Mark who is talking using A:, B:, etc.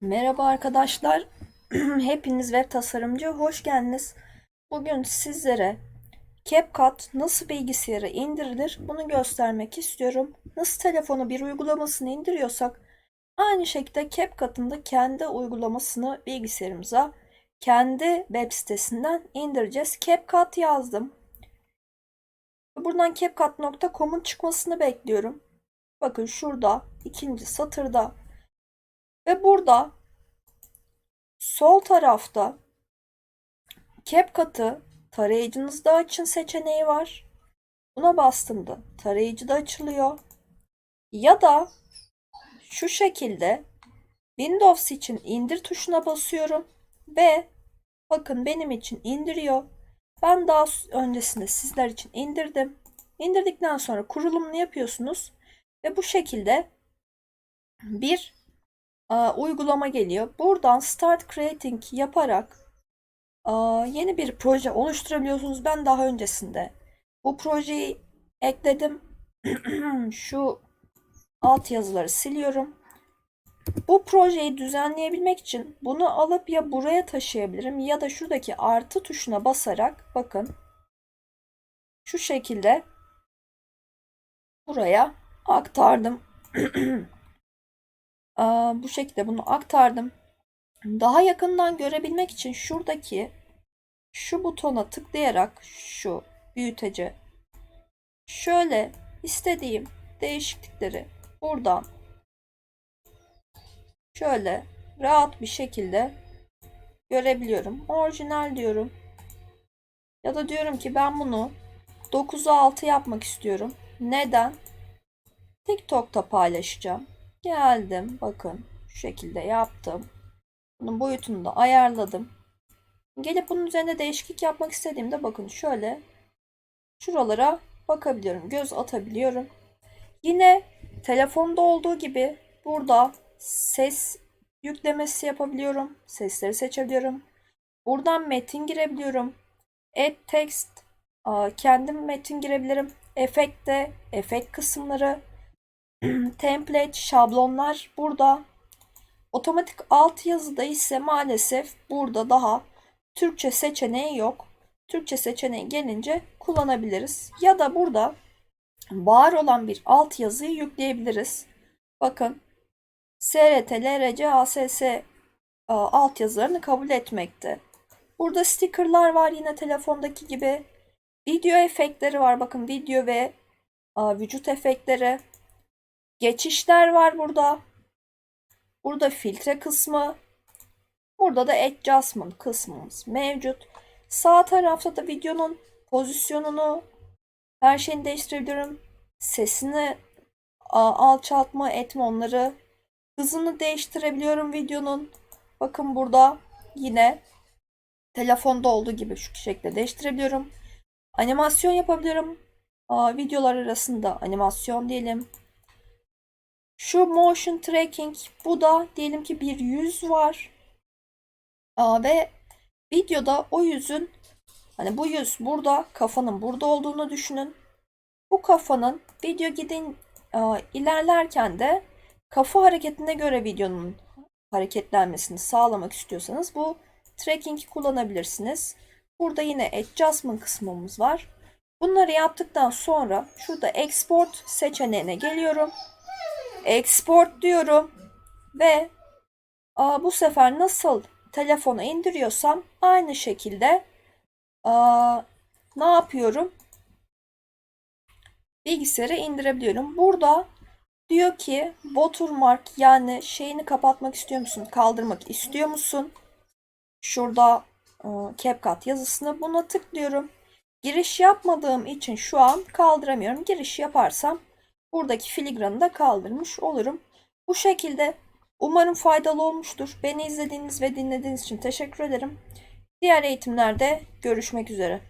A: Merhaba arkadaşlar. Hepiniz web tasarımcı hoş geldiniz. Bugün sizlere CapCut nasıl bilgisayara indirilir bunu göstermek istiyorum. Nasıl telefonu bir uygulamasını indiriyorsak aynı şekilde CapCut'ın da kendi uygulamasını bilgisayarımıza kendi web sitesinden indireceğiz. CapCut yazdım. Buradan CapCut.com'un çıkmasını bekliyorum. Bakın şurada ikinci satırda ve burada sol tarafta CapCut'ı tarayıcınızda açın seçeneği var. Buna bastığımda tarayıcı da açılıyor. Ya da şu şekilde Windows için indir tuşuna basıyorum ve bakın benim için indiriyor. Ben daha öncesinde sizler için indirdim. İndirdikten sonra kurulumunu yapıyorsunuz ve bu şekilde bir uygulama geliyor. Buradan Start Creating yaparak yeni bir proje oluşturabiliyorsunuz. Ben daha öncesinde bu projeyi ekledim. Şu alt yazıları siliyorum. Bu projeyi düzenleyebilmek için bunu alıp ya buraya taşıyabilirim ya da şuradaki artı tuşuna basarak bakın şu şekilde buraya aktardım. bu şekilde bunu aktardım. Daha yakından görebilmek için şuradaki şu butona tıklayarak şu büyüteci şöyle istediğim değişiklikleri buradan şöyle rahat bir şekilde görebiliyorum. Orijinal diyorum. Ya da diyorum ki ben bunu 9'a 6 yapmak istiyorum. Neden? TikTok'ta paylaşacağım. Geldim. Bakın şu şekilde yaptım. Bunun boyutunu da ayarladım. Gelip bunun üzerinde değişiklik yapmak istediğimde bakın şöyle şuralara bakabiliyorum. Göz atabiliyorum. Yine telefonda olduğu gibi burada ses yüklemesi yapabiliyorum. Sesleri seçebiliyorum. Buradan metin girebiliyorum. Add text kendim metin girebilirim. Efekte efekt kısımları template, şablonlar burada. Otomatik alt yazıda ise maalesef burada daha Türkçe seçeneği yok. Türkçe seçeneği gelince kullanabiliriz. Ya da burada var olan bir alt yazıyı yükleyebiliriz. Bakın SRT, LRC, ASS alt yazılarını kabul etmekte. Burada stickerlar var yine telefondaki gibi. Video efektleri var. Bakın video ve vücut efektleri. Geçişler var burada. Burada filtre kısmı. Burada da adjustment kısmımız mevcut. Sağ tarafta da videonun pozisyonunu her şeyini değiştirebilirim. Sesini alçaltma etme onları. Hızını değiştirebiliyorum videonun. Bakın burada yine telefonda olduğu gibi şu şekilde değiştirebiliyorum. Animasyon yapabilirim. Videolar arasında animasyon diyelim. Şu motion tracking bu da diyelim ki bir yüz var. Aa, ve videoda o yüzün hani bu yüz burada kafanın burada olduğunu düşünün. Bu kafanın video gidin aa, ilerlerken de kafa hareketine göre videonun hareketlenmesini sağlamak istiyorsanız bu tracking kullanabilirsiniz. Burada yine adjustment kısmımız var. Bunları yaptıktan sonra şurada export seçeneğine geliyorum export diyorum ve aa, bu sefer nasıl telefona indiriyorsam aynı şekilde aa, ne yapıyorum? Bilgisayara indirebiliyorum. Burada diyor ki watermark yani şeyini kapatmak istiyor musun? Kaldırmak istiyor musun? Şurada e, CapCut yazısını buna tıklıyorum. Giriş yapmadığım için şu an kaldıramıyorum. Giriş yaparsam buradaki filigranı da kaldırmış olurum. Bu şekilde umarım faydalı olmuştur. Beni izlediğiniz ve dinlediğiniz için teşekkür ederim. Diğer eğitimlerde görüşmek üzere.